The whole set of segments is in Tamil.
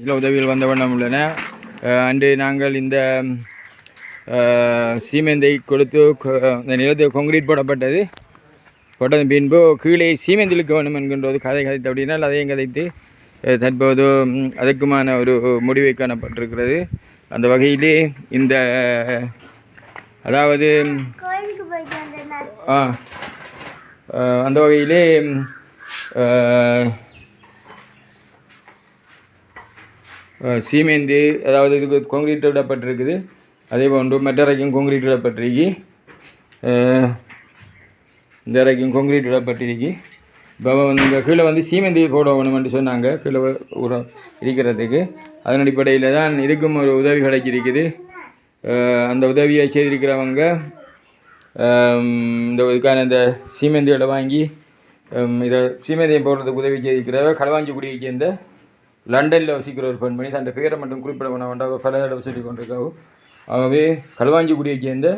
சில உதவிகள் வந்த வண்ணம் உள்ளன. அன்று நாங்கள் இந்த சீமெந்தை கொடுத்து இந்த நிலத்தில் கொங்கிரீட் போடப்பட்டது. போட்டதன் பின்பு கீழே சீமெந்து இழுக்க வேண்டும் என்கின்ற ஒரு கதை கதைத்து அப்படின்னால் அதையும் கதைத்து தற்போது அதற்குமான ஒரு முடிவை காணப்பட்டிருக்கிறது. அந்த வகையிலே இந்த அதாவது அந்த வகையிலே சீமேந்து அதாவது இதுக்கு கொங்கிரீட் விடப்பட்டிருக்குது அதே போன்று மற்றரைக்கும் கொங்கிரீட் விடப்பட்டிருக்கு இந்த அறைக்கும் கொங்கிரீட் விடப்பட்டிருக்கு இப்போ வந்து இங்கே கீழே வந்து சீமெந்தி போட வேணும்னு சொன்னாங்க. கீழே உர இருக்கிறதுக்கு. அதன் அடிப்படையில் தான் இதுக்கும் ஒரு உதவி கிடைச்சிருக்குது அந்த உதவியை செய்திருக்கிறவங்க இந்த இதுக்கான இந்த சீமெந்தியோட வாங்கி இதை சீமெந்தியை போடுறதுக்கு உதவி செய்திருக்கிறவ களவாஞ்சிக்குடியை சேர்ந்த லண்டனில் வசிக்கிற ஒரு பெண்மணி தன் பேரை மட்டும் குறிப்பிட வேண்டாம் பல தடவை சொல்லி கொண்டிருக்காவோ ஆகவே களுவாஞ்சிக்குடியை சேர்ந்த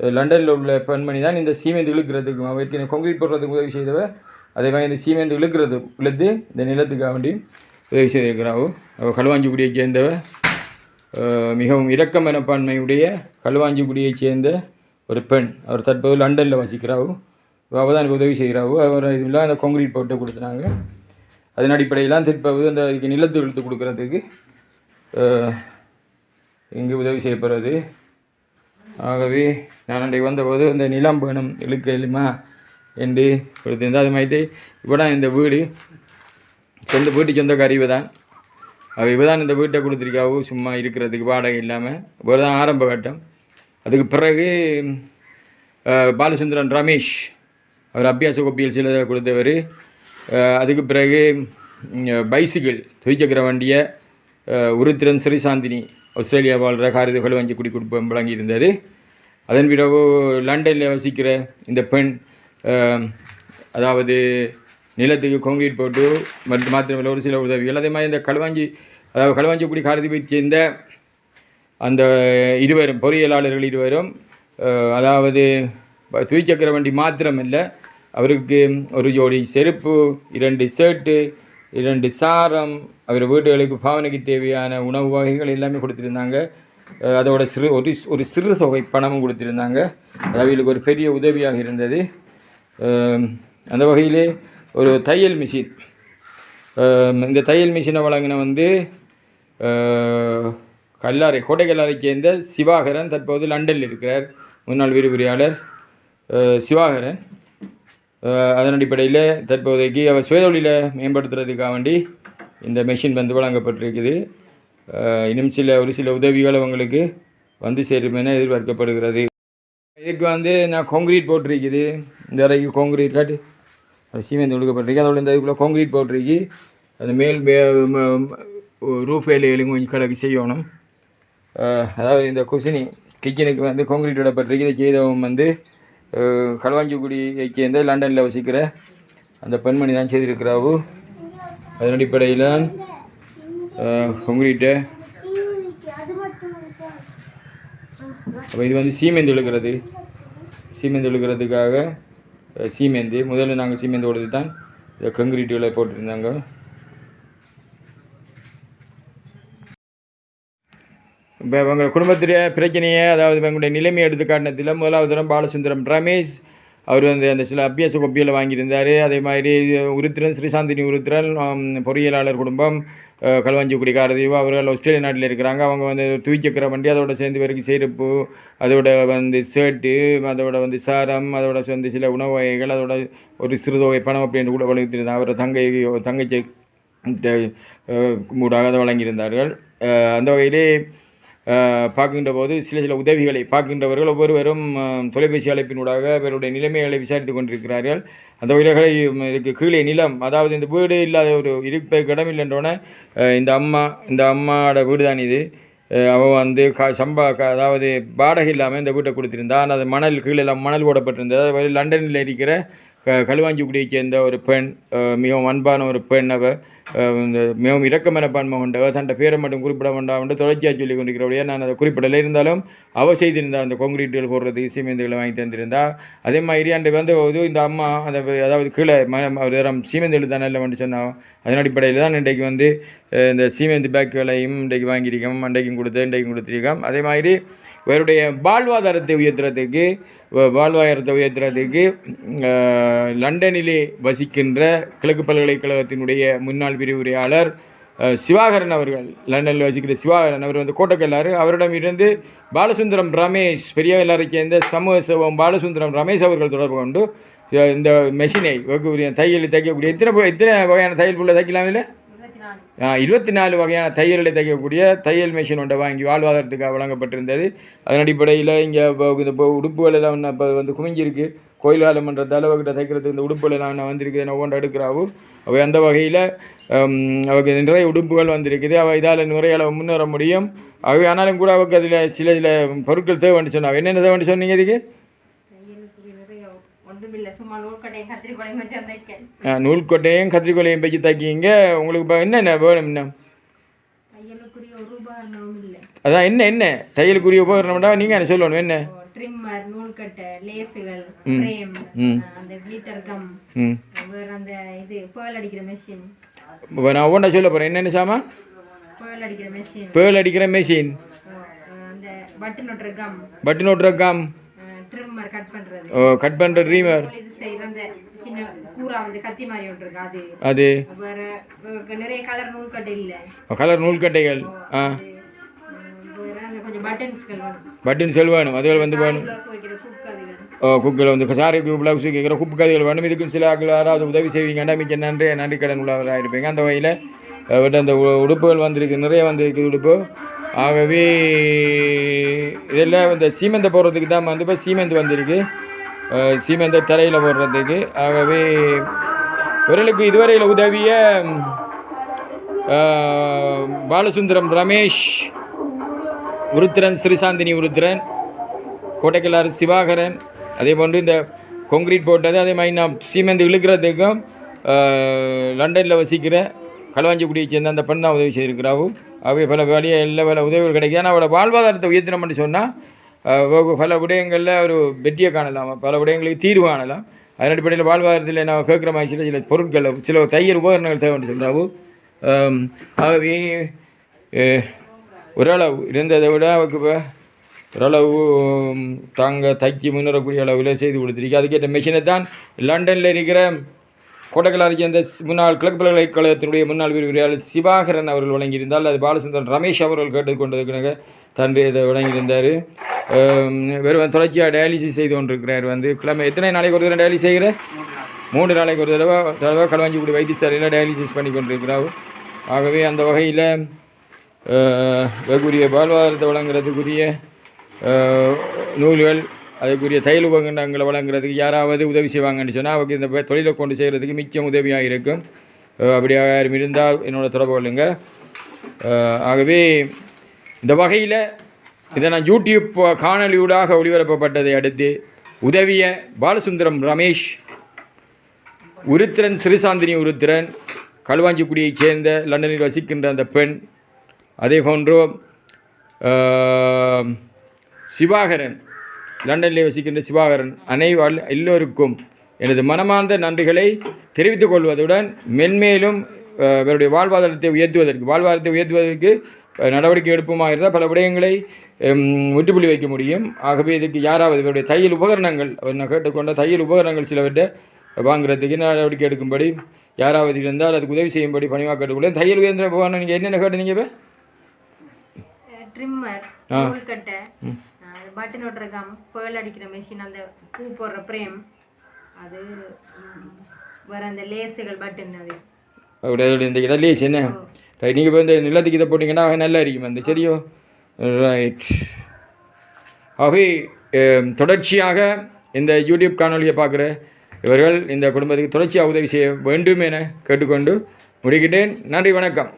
லண்டனில் உள்ள பெண்மணி தான் இந்த சீமெந்து இழுக்கிறதுக்கு அவருக்கு கொங்கிரீட் போடுறதுக்கு உதவி செய்தவ அதே மாதிரி இந்த சீமெந்து இழுக்கிறது இழுத்து இந்த நிலத்துக்காக வேண்டி உதவி செய்திருக்கிறாவோ அவள் களுவாஞ்சிக்குடியை சேர்ந்தவ மிகவும் இரக்க மனப்பான்மையுடைய களுவாஞ்சிக்குடியை சேர்ந்த ஒரு பெண் அவர் தற்போது லண்டனில் வசிக்கிறாவோ அவள் தான் உதவி செய்கிறாவோ அவர் இதெல்லாம் அந்த கொங்கிரீட் போட்டு கொடுத்துனாங்க அதன் அடிப்படையிலாம் திருப்பவது அந்த இதுக்கு நிலத்து எழுத்து கொடுக்கறதுக்கு அஹ், இங்கு உதவி செய்யப்படுறது. ஆகவே நான் அன்றைக்கு வந்தபோது இந்த நிலம் வேணும் இழுக்க இயலுமா என்று கொடுத்திருந்தேன். அது மாதிரி இப்போ தான் இந்த வீடு. சொந்த வீட்டு சொந்தக்காரி இவ தான். அவள் இவ தான் இந்த வீட்டை கொடுத்துருக்காவோ சும்மா இருக்கிறதுக்கு வாடகை இல்லாமல் இவ தான் ஆரம்ப கட்டம். அதுக்கு பிறகு அஹ், பாலசுந்தரன் ரமேஷ் அவர் அபியாச கோப்பியில் சில கொடுத்தவர். அதுக்கு பிறகு பைசிக்கிள் துவிச்சக்கர வண்டியை உருத்திரன் ஸ்ரீசாந்தினி ஆஸ்திரேலியா வாழ்கிற காரிதுகள் வஞ்சி குடி குடும்பம் வழங்கியிருந்தது. அதன் பிறகு லண்டனில் வசிக்கிற இந்த பெண் அதாவது நிலத்துக்கு கான்கிரீட் போட்டு மற்றும் மாத்திரமில்லை ஒரு சில உதவிகள் அதே மாதிரி இந்த களுவாஞ்சி அதாவது களுவாஞ்சிக்குடி காரதிபை சேர்ந்த அந்த இருவரும் பொறியியலாளர்கள் இருவரும் அதாவது துவிச்சக்கர வண்டி மாத்திரமில்லை அவருக்கு ஒரு ஜோடி செருப்பு இரண்டு ஷர்ட்டு இரண்டு சாரம். அவர் வீடுகளுக்கு பாவனைக்கு தேவையான உணவு வகைகள் எல்லாமே கொடுத்துருந்தாங்க. அதோட சிறு ஒரு ஒரு சிறு தொகை பணமும் கொடுத்துருந்தாங்க. அது அவர்களுக்கு ஒரு பெரிய உதவியாக இருந்தது. அந்த வகையிலே ஒரு தையல் மிஷின் இந்த தையல் மிஷினை வழங்கின வந்து அஹ், கல்லாரை சேர்ந்த சிவாகரன் தற்போது லண்டனில் இருக்கிறார். முன்னாள் விரிவுரையாளர் சிவாகரன். அதன் அடிப்படையில் தற்போதைக்கு அவர் சுயதொழிலை மேம்படுத்துறதுக்காக வேண்டி இந்த மெஷின் வந்து வழங்கப்பட்டிருக்குது. இன்னும் சில ஒரு சில உதவிகள் அவங்களுக்கு வந்து சேரும் என எதிர்பார்க்கப்படுகிறது. இதுக்கு வந்து நான் கான்கிரீட் போட்டிருக்குது. இந்த அறைக்கு கான்கிரீட் காட்டு அது சீமெந்து அதோட இந்த இதுக்குள்ளே கான்கிரீட் போட்டிருக்கு. அந்த மேல் ரூஃப் வேலைகளும் கொஞ்சம் கலக்கு செய்யணும். அதாவது இந்த குசினி கிச்சனுக்கு வந்து கான்கிரீட் விடப்பட்டிருக்கு. இதை செய்தவன் வந்து களுவாஞ்சிக்குடியை சேர்ந்த லண்டனில் வசிக்கிற அந்த பெண்மணி தான் செய்திருக்கிறாவு அதன் அடிப்படையில் தான் உங்கள்கிட்ட அப்போ இது வந்து சீமெந்து இழுக்கிறது. சீமெந்து இழுக்கிறதுக்காக சீமெந்து முதல்ல நாங்கள் சீமெந்து கொடுத்து தான் இந்த கங்கிரீட்டுகளை போட்டிருந்தாங்க. இப்போ எங்கள் குடும்பத்துடைய பிரச்சனையை அதாவது எங்களுடைய நிலைமையை எடுத்து காட்டினதில் முதலாவது தரம் பாலசுந்தரம் ரமேஷ். அவர் வந்து அந்த சில அபியாச கொப்பியில் வாங்கியிருந்தார். அதே மாதிரி உருத்திரன் ஸ்ரீசாந்தினி உருத்திரன் பொறியியலாளர் குடும்பம் அஹ், களுவாஞ்சிக்குடி காரதீவு அவர்கள் ஆஸ்திரேலிய நாட்டில் இருக்கிறாங்க. அவங்க வந்து தூக்கிக்கிற வண்டி அதோட சேர்ந்து வரைக்கும் செருப்பு அதோட வந்து ஷர்ட்டு அதோட வந்து சாரம் அதோட வந்து சில உணவு வகைகள் அதோட ஒரு சிறுதொகை பணம் அப்படின்னு கூட வழங்கியிருந்தாங்க அவர் தங்கை தங்கச்சி மூடாக அதை வழங்கியிருந்தார்கள். அந்த வகையிலே பார்க்கின்ற போது சில சில உதவிகளை பார்க்கின்றவர்கள் ஒவ்வொருவரும் தொலைபேசி அழைப்பினூடாக அவருடைய நிலைமைகளை விசாரித்து கொண்டிருக்கிறார்கள். அந்த உயிர்களை இதுக்கு கீழே நிலம் அதாவது இந்த வீடு இல்லாத ஒரு இருப்பதற்கு இடம் இல்லைன்றோன்னே இந்த அம்மா இந்த அம்மாவோட வீடு தான் இது அவன் வந்து கா சம்பா க- அதாவது வாடகை இல்லாமல் இந்த வீட்டை கொடுத்துருந்தான் அந்த அது மணல் கீழே எல்லாம் மணல் போடப்பட்டிருந்தது. அது லண்டனில் இருக்கிற க களுவாஞ்சிக்குடியை சேர்ந்த ஒரு பெண் மிகவும் அன்பான ஒரு பெண் அவள் இந்த மிகவும் இரக்க மனப்பான்மை கொண்டவ தன் பேரை மட்டும் குறிப்பிட வேண்டாம் என்று தொடர்ச்சியாக சொல்லி கொண்டிருக்கிறபடியே நான் அதை குறிப்பிடலை இருந்தாலும் அவ செய்திருந்தா அந்த கான்கிரீட்டுகள் போடுறது சீமெந்துகளை வாங்கி தந்திருந்தா அதே மாதிரி அன்று வந்தபோது இந்த அம்மா அந்த அதாவது கீழே ம ஒரு தரம் சீமெந்து தானே இல்லை அதன் அடிப்படையில் தான் இன்றைக்கு வந்து இந்த சீமெந்து பேக்குகளையும் இன்றைக்கு வாங்கியிருக்கோம் அன்றைக்கும் கொடுத்து இன்றைக்கும் கொடுத்துருக்கோம். அதே மாதிரி இவருடைய வாழ்வாதாரத்தை உயர்த்துறதுக்கு வாழ்வாதாரத்தை உயர்த்துறதுக்கு லண்டனிலே வசிக்கின்ற கிழக்கு பல்கலைக்கழகத்தினுடைய முன்னாள் விரிவுரையாளர் சிவாகரன் அவர்கள் லண்டனில் வசிக்கிற சிவாகரன் அவர் வந்து கோட்டக்கல்லாறு அவரிடம் இருந்து பாலசுந்தரம் ரமேஷ் பெரியவல்லாரை சேர்ந்த சமூக சேவம் பாலசுந்தரம் ரமேஷ் அவர்கள் தொடர்பு கொண்டு இந்த மெஷினை வைக்கக்கூடிய தையல் தைக்கக்கூடிய எத்தனை எத்தனை வகையான தையல் புள்ள தைக்கலாம் இல்லை? இருபத்தி நாலு. வகையான தையல்களை தைக்கக்கூடிய தையல் மிஷின் ஒன்றை வாங்கி வாழ்வாதாரத்துக்காக வழங்கப்பட்டிருந்தது. அதன் அடிப்படையில் இங்கே இப்போ இந்த இப்போ உடுப்புகள் எல்லாம் இப்போ வந்து குமிஞ்சிருக்கு கோயில் காலம் பண்ணுற தலைவர்கிட்ட தைக்கிறதுக்கு இந்த உடுப்புகள் எல்லாம் இன்னும் வந்திருக்கு என்ன ஒவ்வொன்று எடுக்கிறாவோ. அவை அந்த வகையில் அவருக்கு நிறைய உடுப்புகள் வந்திருக்குது. அவள் இதால் நிறைய அளவு முன்னேற முடியும். அவை ஆனாலும் கூட அவருக்கு அதில் சில சில பொருட்கள் தேவைன்னு சொன்னாங்க என்னென்ன தேவைன்னு சொன்னீங்க இதுக்கு ஒன்றுமில்லை சும்மா நூற்கடையும் கத்திரிக்கோளையும் வச்சு அந்த வைக்கேன் ஆ, நூல்கொட்டையும் கத்திரிக்கோலையும் பற்றி தைக்கிங்க. உங்களுக்கு இப்போ என்னென்ன வேணும் இல்லை. அதான் என்ன என்ன? தையலுக்குரிய உபகரணம்டா? நீங்கள் என்ன சொல்லணும் என்ன? ட்ரிம்மர் நூல்கட்டை லேசுகள் ஃப்ரேம் அந்த கிளிட்டர் கம் ம். வேற அந்த இது பேர்ல் அடிக்கிற மெஷின் நான் ஒவ்வொன்றா சொல்ல போகிறேன் என்னென்ன பேர்ல் அடிக்கிற மெஷின் பேர்ல் அடிக்கிற மெஷின் அந்த பட்டன் ஒட்டுற கம். பட்டன் ஓட்டுற கம். ட்ரிம்மர் கட் பண்றது. கட் பண்ணுற ட்ரீமர் இது செய்யற அந்த சின்ன கூரா வந்து கத்தி மாதிரி ஒட்டுருக்கு அது. அது? வேற நிறைய கலர் நூல்கட்டை இல்லை. கலர் நூல்கட்டைகள். ஆ. பட்டன் செல் வேணும். அதுகள் வந்து வேணும். ஓ குக்கில் வந்து சாரிக்கு ப்ளவுஸ் கேட்குற குப்பு கதைகள் வேணும். இதுக்கும் சில யாராவது உதவி செய்வீங்கன்னா மிச்சம் நன்றி நன்றி கடன் உள்ளவராக இருப்பீங்க. அந்த வகையில் அந்த உடுப்புகள் வந்திருக்கு. நிறைய வந்திருக்கு உடுப்பு. ஆகவே இதெல்லாம் இந்த சீமெந்தை போடுறதுக்கு தான் வந்து இப்போ சீமெந்து வந்திருக்கு. அஹ், சீமெந்தை தரையில் போடுறதுக்கு. ஆகவே இவர்களுக்கு இதுவரையில் உதவிய பாலசுந்தரம் ரமேஷ் உருத்திரன் ஸ்ரீசாந்தினி உருத்திரன் கோட்டைக்கல்லாறு சிவாகரன் அதே போன்று இந்த கொங்கிரீட் போட்டது அதே மாதிரி நான் சீமெந்து இழுக்கிறதுக்கும் லண்டனில் வசிக்கிற களவாஞ்சிக்குடியை சேர்ந்த அந்த பெண் தான் உதவி செய்திருக்கிறாவும். அவை பல வழிய எல்லா பல உதவிகள் கிடைக்கும் ஏன்னா அவரோட வாழ்வாதாரத்தை உயர்த்தினோம்னு சொன்னால் பல விடயங்களில் ஒரு வெற்றியை காணலாம். பல விடயங்களுக்கு தீர்வு காணலாம். அதன் அடிப்படையில் வாழ்வாதாரத்தில் நான் கேட்குற மாதிரி சில சில பொருட்கள் சில தையல் உபகரணங்கள் தேவைன்னு சொல்கிறாவும் ஆகவே ஓரளவு இருந்ததை விட அவருக்கு இப்போ ஓரளவு தாங்க தைச்சி முன்னேறக்கூடிய அளவில் செய்து கொடுத்துருக்கு. அதுக்கேற்ற மிஷினை தான் லண்டனில் இருக்கிற கோட்டக்கலாரை சேர்ந்த முன்னாள் கிழக்கு பல்கலைக்கழகத்தினுடைய முன்னாள் விரிவுரையாளர் சிவாகரன் அவர்கள் வழங்கியிருந்தால் அது பாலசுந்தரன் ரமேஷ் அவர்கள் கேட்டுக்கொண்டதுக்காக தன்று இதை வழங்கியிருந்தார். வெறும் தொடர்ச்சியாக டயாலிசிஸ் செய்து கொண்டிருக்கிறார் வந்து. கிழமை எத்தனை நாளைக்கு ஒரு தடவை டயாலிசிஸ் செய்கிற? மூன்று நாளைக்கு ஒரு தடவை தடவை களவாஞ்சிக்குடி வைத்தியசாலையில் டயாலிசிஸ் பண்ணி கொண்டிருக்கிறார். ஆகவே அந்த வகையில் வெகுரிய வாழ்வாதாரத்தை வழங்குறதுக்குரிய நூல்கள் அதுக்குரிய தையல் உபகரணங்களை வழங்குறதுக்கு யாராவது உதவி செய்வாங்கன்னு சொன்னால் அவருக்கு இந்த தொழிலை கொண்டு செய்கிறதுக்கு மிச்சம் உதவியாக இருக்கும். அப்படியாக யாரும் இருந்தால் என்னோட தொடர்பு கொள்ளுங்க. ஆகவே இந்த வகையில் இதை நான் யூடியூப் காணொலியூடாக ஒளிபரப்பப்பட்டதை அடுத்து உதவிய பாலசுந்தரம் ரமேஷ் உருத்திரன் சிறுசாந்தினி உருத்திரன் களுவாஞ்சிக்குடியைச் சேர்ந்த லண்டனில் வசிக்கின்ற அந்த பெண் அதே போன்றும் சிவாகரன் லண்டனில் வசிக்கின்ற சிவாகரன் அனைவர் எல்லோருக்கும் எனது மனமார்ந்த நன்றிகளை தெரிவித்துக் கொள்வதுடன் மென்மேலும் இவருடைய வாழ்வாதாரத்தை உயர்த்துவதற்கு வாழ்வாதாரத்தை உயர்த்துவதற்கு நடவடிக்கை எடுப்புமாக இருந்தால் பல விடயங்களை முற்றுப்புள்ளி வைக்க முடியும். ஆகவே இதுக்கு யாராவது இவருடைய தையல் உபகரணங்கள் அவர் நான் கேட்டுக்கொண்ட தையல் உபகரணங்கள் சிலவற்றை வாங்குறதுக்கு நடவடிக்கை எடுக்கும்படி யாராவது இருந்தால் அதுக்கு உதவி செய்யும்படி பணிவாக கேட்டுக்கொள்ள தையல் உயர்ந்த உபகரணம் நீங்கள் என்னென்ன கேட்டீங்க இப்போ? ட்ரிம்மர் பட்டன் ஒட்டுற கம் பேர்ல் அடிக்கிற மெஷின் அந்த பூ போடுற பிரேம் அது வேற அந்த லேஸுகள் பட்டன் அது. அப்படியே? இந்த இடத்துலேயே என்ன? ரைட் நீங்கள் இப்போ இந்த நிலத்துக்கு இதை போட்டிங்கன்னா நல்லா இருக்கும் அந்த சரியோ ரைட் ஆகவே தொடர்ச்சியாக இந்த யூடியூப் காணொலியை பார்க்குற இவர்கள் இந்த குடும்பத்துக்கு தொடர்ச்சியாக உதவி செய்ய வேண்டும் என கேட்டுக்கொண்டு முடிக்கின்றேன். நன்றி வணக்கம்.